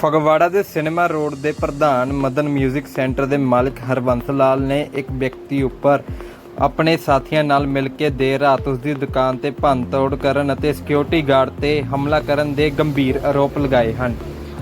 ਫਗਵਾੜਾ ਦੇ cinema road ਦੇ ਪ੍ਰਧਾਨ ਮਦਨ 뮤직 ਸੈਂਟਰ ਦੇ ਮਾਲਕ ਹਰਬੰਸ ਲਾਲ ਨੇ ਇੱਕ ਵਿਅਕਤੀ ਉੱਪਰ ਆਪਣੇ ਸਾਥੀਆਂ ਨਾਲ ਮਿਲ ਕੇ ਦੇਰ ਰਾਤ ਉਸ ਦੀ ਦੁਕਾਨ ਤੇ ਭੰਨਤੋੜ ਕਰਨ ਅਤੇ ਸਿਕਿਉਰਿਟੀ ਗਾਰਡ ਤੇ ਹਮਲਾ ਕਰਨ ਦੇ ਗੰਭੀਰ ਆਰੋਪ ਲਗਾਏ ਹਨ।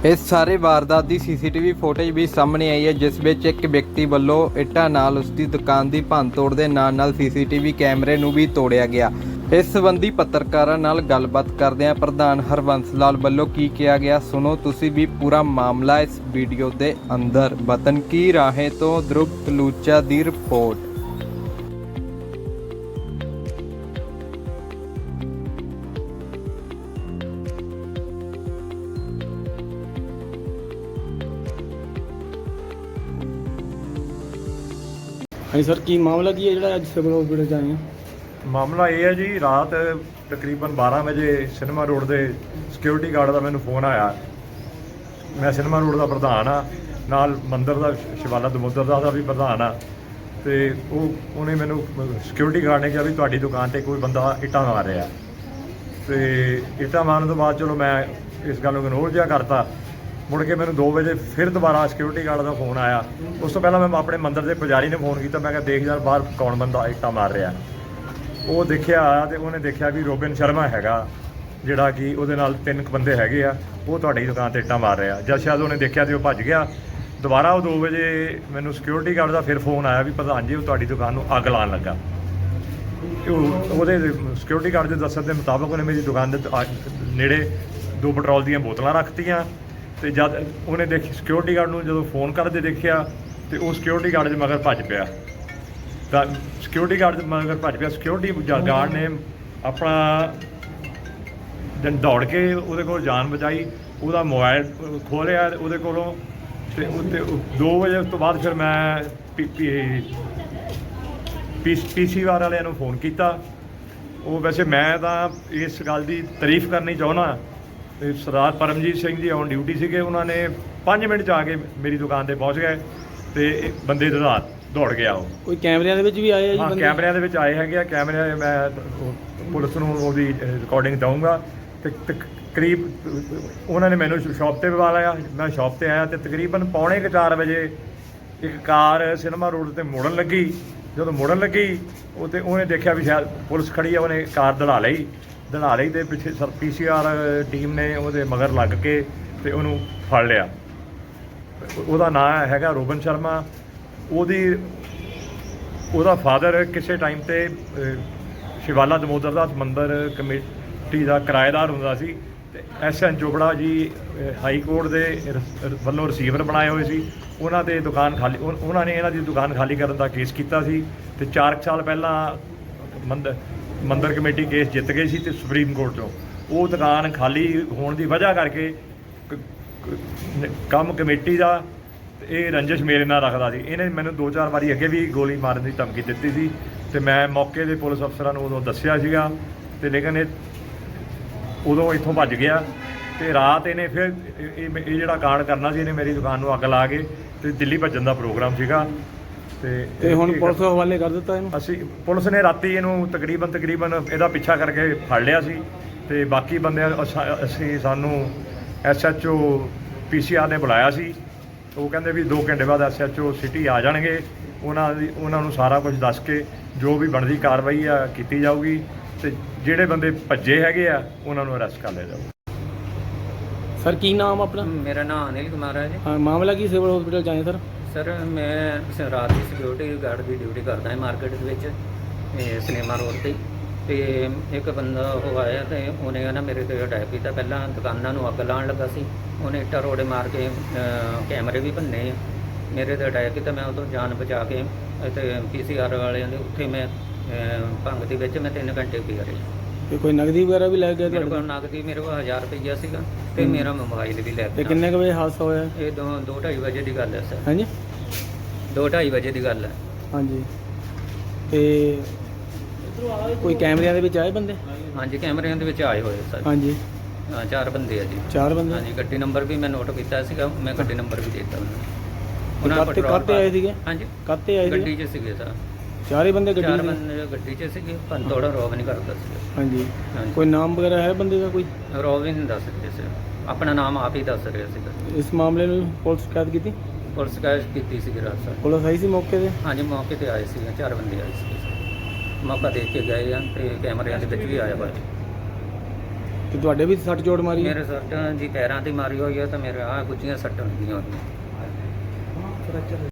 ਇਸ ਸਾਰੇ ਵਾਰਦਾਤ ਦੀ ਸੀਸੀਟੀਵੀ ਫੁਟੇਜ ਵੀ ਸਾਹਮਣੇ ਆਈ ਹੈ, ਜਿਸ ਵਿੱਚ ਇੱਕ ਵਿਅਕਤੀ ਵੱਲੋਂ ਇੱਟਾਂ ਨਾਲ ਉਸ ਦੀ ਦੁਕਾਨ ਦੀ ਭੰਨਤੋੜ ਦੇ ਨਾਲ ਨਾਲ ਸੀਸੀਟੀਵੀ ਕੈਮਰੇ ਨੂੰ ਵੀ ਤੋੜਿਆ ਗਿਆ। ਇਸ ਸੰਬੰਧੀ ਪੱਤਰਕਾਰਾਂ ਨਾਲ ਗੱਲਬਾਤ ਕਰਦਿਆਂ ਪ੍ਰਧਾਨ ਹਰਬੰਸ ਲਾਲ ਵੱਲੋਂ ਕੀ ਕਿਹਾ ਗਿਆ, ਸੁਣੋ, ਤੁਸੀਂ ਵੀ ਪੂਰਾ ਮਾਮਲਾ ਇਸ ਵੀਡੀਓ ਦੇ ਅੰਦਰ। ਵਤਨ ਕੀ ਰਾਹੇ ਤੋਂ ਧਰੁਵ ਕਲੂਚਾ ਦੀ ਰਿਪੋਰਟ? ਹਾਂਜੀ ਸਰ, ਕੀ ਮਾਮਲਾ ਕੀ ਹੈ ਜਿਹੜਾ ਅੱਜ ਸਿਵਲ ਹਸਪੀਟਲ ਚ ਆਏ ਆ? ਮਾਮਲਾ ਇਹ ਹੈ ਜੀ, ਰਾਤ ਤਕਰੀਬਨ 12 ਵਜੇ ਸਿਨੇਮਾ ਰੋਡ ਦੇ ਸਿਕਿਉਰਿਟੀ ਗਾਰਡ ਦਾ ਮੈਨੂੰ ਫੋਨ ਆਇਆ। ਮੈਂ ਸਿਨੇਮਾ ਰੋਡ ਦਾ ਪ੍ਰਧਾਨ ਆ ਨਾਲ ਮੰਦਰ ਦਾ ਸ਼ਿਵਾਲਾ ਦਮੋਦਰ ਦਾ ਵੀ ਪ੍ਰਧਾਨ ਆ ਤੇ ਉਹ, ਉਹਨੇ ਮੈਨੂੰ ਸਿਕਿਉਰਿਟੀ ਗਾਰਡ ਨੇ ਕਿਹਾ ਵੀ ਤੁਹਾਡੀ ਦੁਕਾਨ ਤੇ ਕੋਈ ਬੰਦਾ ਇੱਟਾਂ ਮਾਰ ਰਿਹਾ। ਤੇ ਇੱਟਾਂ ਮਾਰਨ ਤੋਂ ਬਾਅਦ ਚਲੋ ਮੈਂ ਇਸ ਗੱਲ ਨੂੰ ਇਗਨੋਰ ਜਿਹਾ ਕਰਤਾ। ਮੁੜ ਕੇ ਮੈਨੂੰ 2 ਵਜੇ ਫਿਰ ਦੁਬਾਰਾ ਸਿਕਿਉਰਿਟੀ ਗਾਰਡ ਦਾ ਫੋਨ ਆਇਆ। ਉਸ ਤੋਂ ਪਹਿਲਾਂ ਮੈਂ ਆਪਣੇ ਮੰਦਰ ਦੇ ਪੁਜਾਰੀ ਨੇ ਫੋਨ ਕੀਤਾ। ਮੈਂ ਕਿਹਾ, ਦੇਖ ਯਾਰ, ਬਾਹਰ ਕੌਣ ਬੰਦਾ ਇੱਟਾਂ ਮਾਰ ਰਿਹਾ? ਉਹ ਦੇਖਿਆ ਤੇ ਉਹਨੇ ਦੇਖਿਆ ਵੀ ਰੋਬਿਨ ਸ਼ਰਮਾ ਹੈਗਾ, ਜਿਹੜਾ ਕਿ ਉਹਦੇ ਨਾਲ ਤਿੰਨ ਕੁ ਬੰਦੇ ਹੈਗੇ ਆ, ਉਹ ਤੁਹਾਡੀ ਦੁਕਾਨ ਤੇ ਇੱਟਾਂ ਮਾਰ ਰਿਹਾ ਜਦ ਸ਼ਾਇਦ ਉਹਨੇ ਦੇਖਿਆ ਤੇ ਉਹ ਭੱਜ ਗਿਆ। ਦੁਬਾਰਾ ਉਹ 2 ਵਜੇ ਮੈਨੂੰ ਸਿਕਿਉਰਿਟੀ ਗਾਰਡ ਦਾ ਫਿਰ ਫੋਨ ਆਇਆ ਵੀ ਪ੍ਰਧਾਨ ਜੀ, ਉਹ ਤੁਹਾਡੀ ਦੁਕਾਨ ਨੂੰ ਅੱਗ ਲਾਉਣ ਲੱਗਾ। ਉਹ- ਉਹਦੇ ਸਿਕਿਉਰਿਟੀ ਗਾਰਡ ਦੇ ਦੱਸਣ ਦੇ ਮੁਤਾਬਕ ਉਹਨੇ ਮੇਰੀ ਦੁਕਾਨ ਦੇ ਆ- ਨੇੜੇ ਦੋ ਪੈਟਰੋਲ ਦੀਆਂ ਬੋਤਲਾਂ ਰੱਖਤੀਆਂ। ਤੇ ਜਦ ਉਹਨੇ ਦੇਖੀ ਸਿਕਿਉਰਿਟੀ ਗਾਰਡ ਨੂੰ ਜਦੋਂ ਫੋਨ ਕਰਦੇ ਦੇਖਿਆ ਤੇ ਉਹ ਸਿਕਿਉਰਿਟੀ ਗਾਰਡ ਦੇ ਮਗਰ ਭੱਜ ਪਿਆ। ਤਾਂ ਸਿਕਿਉਰਿਟੀ ਗਾਰਡ ਦੇ ਮਗਰ ਭੱਜ ਪਿਆ ਸਿਕਿਉਰਿਟੀ ਗਾਰਡ ਨੇ ਆਪਣਾ ਜਨ ਦੌੜ ਕੇ ਉਹਦੇ ਕੋਲ ਜਾਨ ਬਚਾਈ, ਉਹਦਾ ਮੋਬਾਈਲ ਖੋਲਿਆ ਉਹਦੇ ਕੋਲੋਂ ਤੇ ਉੱਤੇ 2 ਵਜੇ ਤੋਂ ਬਾਅਦ ਫਿਰ ਮੈਂ ਪੀ- ਪੀ- ਪੀਸੀਆਰ ਵਾਲਿਆਂ ਨੂੰ ਫੋਨ ਕੀਤਾ। ਉਹ ਵੈਸੇ ਮੈਂ ਤਾਂ ਇਸ ਗੱਲ ਦੀ ਤਾਰੀਫ ਕਰਨੀ ਚਾਹੁੰਦਾ ਤੇ ਸਰਦਾਰ ਪਰਮਜੀਤ ਸਿੰਘ ਜੀ ਔਨ ਡਿਊਟੀ ਸੀਗੇ, ਉਹਨਾਂ ਨੇ 5 ਮਿੰਟ 'ਚ ਆ ਕੇ ਮੇਰੀ ਦੁਕਾਨ ਤੇ ਪਹੁੰਚ ਗਏ ਤੇ ਬੰਦੇ ਦੇ ਦੌੜ ਗਿਆ ਉਹ ਕੋਈ ਕੈਮਰਿਆਂ ਦੇ ਵਿੱਚ ਵੀ ਆਏ ਆ ਜੀ ਹਾਂ ਬੰਦੇ? ਕੈਮਰਿਆਂ ਦੇ ਵਿੱਚ ਆਏ ਹੈਗੇ ਆ। ਕੈਮਰੇ ਮੈਂ ਉਹ ਪੁਲਿਸ ਨੂੰ ਉਹਦੀ ਰਿਕਾਰਡਿੰਗ ਦਊਂਗਾ। ਤੇ ਤਕ- ਕਰੀਬ ਉਹਨਾਂ ਨੇ ਮੈਨੂੰ ਸ਼ਾਪ ਤੇ ਬੁਲਾ ਲਿਆ। ਮੈਂ ਸ਼ਾਪ ਤੇ ਆਇਆ ਤੇ ਤਕਰੀਬਨ ਪੌਣੇ 4 ਵਜੇ ਇੱਕ ਕਾਰ ਸਿਨੇਮਾ ਰੋਡ ਤੇ ਮੁੜਨ ਲੱਗੀ। ਜਦੋਂ ਮੁੜਨ ਲੱਗੀ ਉਹ ਤੇ ਉਹਨੇ ਦੇਖਿਆ ਵੀ ਸ਼ਾਇਦ ਪੁਲਿਸ ਖੜੀ ਆ ਉਹਨੇ ਕਾਰ ਦੜਾ ਲਈ। ਦੜਾ ਲਈ ਤੇ ਪਿੱਛੇ ਸਰ ਪੀਸੀਆਰ ਟੀਮ ਨੇ ਉਹਦੇ ਮਗਰ ਲੱਗ ਕੇ ਤੇ ਉਹਨੂੰ ਫੜ ਲਿਆ। ਉਹਦਾ ਨਾਮ ਹੈਗਾ ਰੋਬਨ ਸ਼ਰਮਾ। ਉਹਦੀ, ਉਹਦਾ ਫਾਦਰ ਕਿਸੇ ਟਾਈਮ ਤੇ ਸ਼ਿਵਾਲਾ ਦਮੋਦਰ ਦਾ ਮੰਦਰ ਕਮੇਟੀ ਦਾ ਕਿਰਾਏਦਾਰ ਹੁੰਦਾ ਸੀ ਤੇ ਐਸਐਨ ਚੋਪੜਾ ਜੀ ਹਾਈ ਕੋਰਟ ਦੇ ਵੱਲੋਂ ਰਿਸੀਵਰ ਬਣਾਏ ਹੋਏ ਸੀ। ਉਹਨਾਂ ਦੇ ਦੁਕਾਨ ਖਾਲੀ, ਉਨ- ਉਹਨਾਂ ਨੇ ਇਹਨਾਂ ਦੀ ਦੁਕਾਨ ਖਾਲੀ ਕਰਨ ਦਾ ਕੇਸ ਕੀਤਾ ਸੀ ਤੇ 4 ਸਾਲ ਪਹਿਲਾਂ ਮੰਦਿਰ ਮੰਦਰ ਕਮੇਟੀ ਕੇਸ ਜਿੱਤ ਗਈ ਸੀ ਤੇ ਸੁਪਰੀਮ ਕੋਰਟ ਤੋਂ ਉਹ ਦੁਕਾਨ ਖਾਲੀ ਹੋਣ ਦੀ ਵਜ੍ਹਾ ਕਰਕੇ ਕ- ਕੰਮ ਕਮੇਟੀ ਦਾ ਤੇ ਇਹ ਰੰਜਿਸ਼ ਮੇਰੇ ਨਾਲ ਰੱਖਦਾ ਸੀ। ਇਹਨੇ ਮੈਨੂੰ ਦੋ ਚਾਰ ਵਾਰੀ ਅੱਗੇ ਵੀ ਗੋਲੀ ਮਾਰਨ ਦੀ ਧਮਕੀ ਦਿੱਤੀ ਸੀ ਤੇ ਮੈਂ ਮੌਕੇ ਦੇ ਪੁਲਿਸ ਅਫਸਰਾਂ ਨੂੰ ਉਦੋਂ ਦੱਸਿਆ ਸੀਗਾ ਤੇ ਲੇਕਿਨ ਇਹ ਉਦੋਂ ਇੱਥੋਂ ਭੱਜ ਗਿਆ ਤੇ ਰਾਤ ਇਹਨੇ ਫਿਰ ਇਹ- ਜਿਹੜਾ ਕਾਂਡ ਕਰਨਾ ਸੀ ਇਹਨੇ ਮੇਰੀ ਦੁਕਾਨ ਨੂੰ ਅੱਗ ਲਾ ਕੇ ਤੇ ਦਿੱਲੀ ਭੱਜਣ ਦਾ ਪ੍ਰੋਗਰਾਮ ਸੀਗਾ ਤੇ ਤੇ ਹੁਣ ਪੁਲਿਸ ਹਵਾਲੇ ਕਰ ਦਿੱਤਾ ਇਹਨੂੰ? ਅਸੀਂ ਪੁਲਿਸ ਨੇ ਰਾਤੀ ਇਹਨੂੰ ਤਕਰੀਬਨ ਤਕਰੀਬਨ ਇਹਦਾ ਪਿੱਛਾ ਕਰਕੇ ਫੜ ਲਿਆ ਸੀ ਤੇ ਬਾਕੀ ਅਸਾਂ- ਅਸੀਂ ਸਾਨੂੰ ਐਸਐਚਓ ਪੀਸੀਆਰ ਨੇ ਬੁਲਾਇਆ ਸੀ। ਉਹ ਕਹਿੰਦੇ ਵੀ 2 ਘੰਟੇ ਬਾਅਦ ਐਸਐਚਓ ਸਿਟੀ ਆ ਜਾਣਗੇ। ਉਹਨਾਂ ਦੀ ਉਹਨਾਂ ਨੂੰ ਸਾਰਾ ਕੁਝ ਦੱਸ ਕੇ ਜੋ ਵੀ ਬਣਦੀ ਕਾਰਵਾਈ ਆ ਕੀਤੀ ਜਾਊਗੀ ਤੇ ਜਿਹੜੇ ਬੰਦੇ ਭੱਜੇ ਹੈਗੇ ਆ ਉਹਨਾਂ ਨੂੰ ਅਰੈਸਟ ਕਰ ਲਿਆ ਜਾਊਗਾ। ਸਰ ਕੀ ਨਾਮ ਆਪਣਾ? ਮੇਰਾ ਨਾਮ ਅਨਿਲ ਕੁਮਾਰ ਹੈ ਜੀ। ਹਾਂ ਮਾਮਲਾ ਕੀ ਸਿਵਲ ਹਸਪੀਟਲ ਚ ਆਏ ਸਰ? ਸਰ ਮੈਂ ਸ- ਰਾਤ ਦੀ ਸਿਕਿਉਰਿਟੀ ਗਾਰਡ ਦੀ ਡਿਊਟੀ ਕਰਦਾ ਹਾਂ ਮਾਰਕੀਟ ਦੇ ਵਿੱਚ ਇਹ ਸਿਨੇਮਾ ਰੋਡ ਤੇ ਤੇ ਇੱਕ ਬੰਦਾ ਉਹ ਆਇਆ ਤੇ ਉਹਨੇ ਨਾ ਮੇਰੇ ਤੇ ਅਟੈਕ ਕੀਤਾ ਪਹਿਲਾਂ ਦੁਕਾਨਾਂ ਨੂੰ ਅੱਗ ਲਾਉਣ ਲੱਗਾ ਸੀ। ਉਹਨੇ ਇੱਟਾਂ ਰੋੜੇ ਮਾਰ ਕੇ ਕੈਮਰੇ ਵੀ ਭੰਨੇ ਆ। ਮੇਰੇ ਤੇ ਅਟੈਕ ਕੀਤਾ ਮੈਂ ਉਦੋਂ ਜਾਨ ਬਚਾ ਕੇ ਤੇ ਪੀਸੀਆਰ ਵਾਲਿਆਂ ਦੇ ਉੱਥੇ ਮੈਂ ਭੰਗ ਦੇ ਵਿੱਚ ਮੈਂ 3 ਘੰਟੇ ਪਿਆ ਰਿਹਾ। ਤੇ ਕੋਈ ਨਗਦੀ ਵਗੈਰਾ ਵੀ ਲੈ ਗਏ ਮੇਰੇ ਕੋਲ ਤੁਹਾਡੇ ਨਗਦੀ ਮੇਰੇ ਕੋਲ 1000 ਰੁਪਈਆ ਸੀਗਾ ਤੇ। ਮੇਰਾ ਮੋਬਾਈਲ ਵੀ ਲੈ ਤੇ ਗਿਆ। ਕਿੰਨੇ ਕੁ ਵਜੇ ਹਾਦਸਾ ਹੋਇਆ? ਇਹ ਦੋ ਦੋ ਢਾਈ ਵਜੇ ਦੀ ਗੱਲ ਹੈ ਸਰ। ਹਾਂਜੀ। ਦੋ ਢਾਈ ਵਜੇ ਦੀ ਗੱਲ ਹੈ। ਹਾਂਜੀ। ਤੇ ਕੋਈ ਕੈਮਰਿਆਂ ਦੇ ਵਿੱਚ ਆਏ ਬੰਦੇ? ਹਾਂਜੀ ਕੈਮਰਿਆਂ ਦੇ ਵਿੱਚ ਆਏ ਹੋਏ ਸਰ। ਹਾਂਜੀ। ਹਾਂ, ਚਾਰ ਬੰਦੇ ਆ ਜੀ। ਚਾਰ ਬੰਦੇ? ਹਾਂਜੀ ਗੱਡੀ ਨੰਬਰ ਵੀ ਮੈਂ ਨੋਟ ਕੀਤਾ ਸੀਗਾ ਮੈਂ ਗੱਡੀ ਨੰਬਰ ਵੀ ਦੇ ਦਿੱਤਾ ਉਹਨਾਂ ਨੂੰ। ਕਾਤੇ ਪੈਟਰੋਲ ਕਾਤੇ ਆਏ ਸੀਗੇ? ਹਾਂਜੀ। ਕਾਤੇ ਆਏ ਗੱਡੀ ਸੀਗੇ 'ਚ ਸੀਗੇ ਸਰ। ਚਾਰੇ ਬੰਦੇ ਗੱਡੀ ਚਾਰ ਸੀ? ਬੰਦੇ ਗੱਡੀ 'ਚ ਸੀਗੇ ਪਰ ਥੋੜਾ ਰੋਬ ਨਹੀਂ ਕਰਦਾ ਸੀ। ਹਾਂਜੀ। ਕੋਈ ਨਾਮ ਵਗੈਰਾ ਹੈ ਬੰਦੇ ਦਾ ਕੋਈ? ਰੋਬ ਹੀ ਨਹੀਂ ਦੱਸ ਸਕਦੇ ਸੀ। ਆਪਣਾ ਨਾਮ ਆਪ ਹੀ ਦੱਸ ਰਿਹਾ ਸੀਗਾ। ਇਸ ਮਾਮਲੇ ਨੂੰ ਪੁਲਿਸ ਸ਼ਿਕਾਇਤ ਕੀਤੀ? ਪੁਲਿਸ ਕੈਸ਼ ਕੀਤੀ ਸੀ ਰਾਤ ਸਰ। ਪੁਲਿਸ ਆਈ ਸੀ ਮੌਕੇ ਤੇ? ਹਾਂਜੀ ਮੌਕੇ ਤੇ ਆਏ ਸੀ ਚਾਰ ਬੰਦੇ ਆਏ ਸੀ ਮੌਕਾ ਦੇਖ ਕੇ ਗਏ ਆ ਤੇ ਕੈਮਰਿਆਂ ਦੇ ਵਿੱਚ ਵੀ ਆਇਆ ਵਾ ਤੇ ਤੁਹਾਡੇ ਵੀ ਸੱਟ ਚੋਟ ਮਾਰੀ ਹੈ? ਮੇਰੇ ਸੱਟਾਂ ਜੀ ਪੈਰਾਂ ਤੇ ਮਾਰੀ ਹੋਈ ਆ ਤਾਂ ਮੇਰੇ ਆ ਗੁੱਜੀਆਂ ਸੱਟਾਂ ਲੱਗੀਆਂ ਹੋਈਆਂ